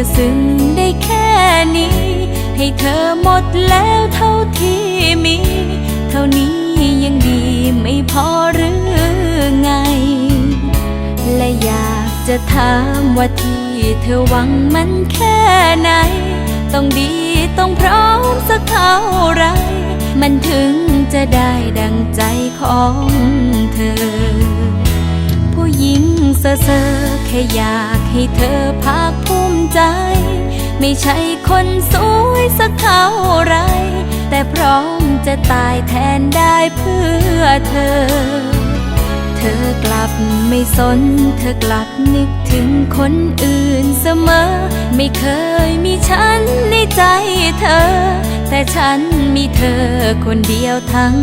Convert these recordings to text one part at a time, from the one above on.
อซึ้งได้แค่นี้ ให้เธอหมดแล้วเท่าที่มี เท่านี้ยังดีไม่พอหรือไง และอยากจะถามว่าที่เธอหวังมันแค่ไหน ต้องดีต้องพร้อมสักเท่าไร มันถึงจะได้ดังใจของเธอ เซ่อแค่อยากให้เธอภาคภูมิใจ ไม่ใช่คนสวยสักเท่าไร แต่พร้อมจะตายแทนได้เพื่อเธอ เธอกลับไม่สน เธอกลับนึกถึงคนอื่นเสมอ ไม่เคยมีฉันในใจเธอ แต่ฉันมีเธอคนเดียวทั้ง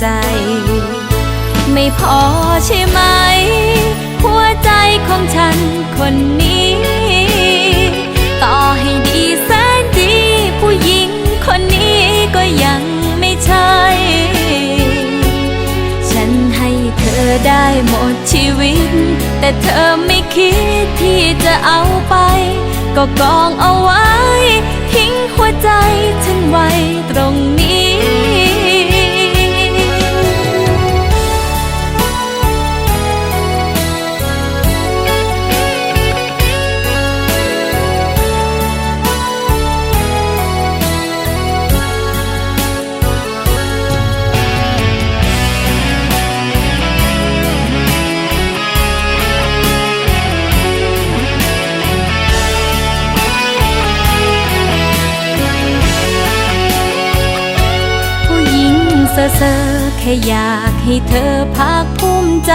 ใจ ไม่พอใช่ไหม ของฉันคนนี้ ต่อให้ดีแสนดี ผู้หญิงคนนี้ก็ยังไม่ใช่ ฉันให้เธอได้หมดชีวิต แต่เธอไม่คิดที่จะเอาไป ก็กองเอาไว้ ทิ้งหัวใจฉันไว้ตรงนี้ เซ่อแค่อยากให้เธอภาคภูมิใจ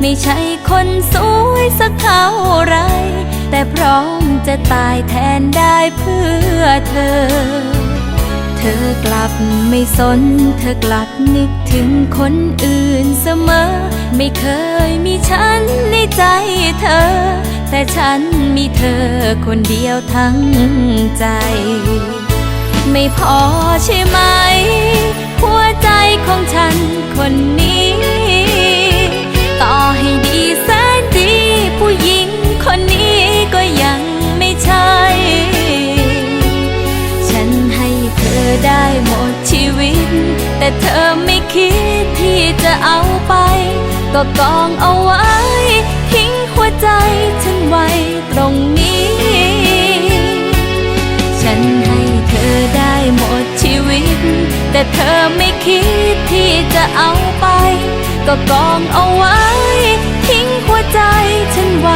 ไม่ใช่คนสวยสักเท่าไร แต่พร้อมจะตายแทนได้เพื่อเธอ เธอกลับไม่สน เธอกลับนึกถึงคนอื่นเสมอ ไม่เคยมีฉันในใจเธอ แต่ฉันมีเธอคนเดียวทั้งใจ ไม่พอใช่ไหม ของฉันคนนี้ ต่อให้ดีแสนดี ผู้หญิงคนนี้ก็ยังไม่ใช่ ฉันให้เธอได้หมดชีวิต แต่เธอไม่คิดที่จะเอาไป ก็กองเอาไว้ ทิ้งหัวใจฉันไว้ตรงนี้ หมดชีวิต แต่เธอไม่คิดที่จะเอาไป ก็กองเอาไว้ ทิ้งหัวใจฉันไว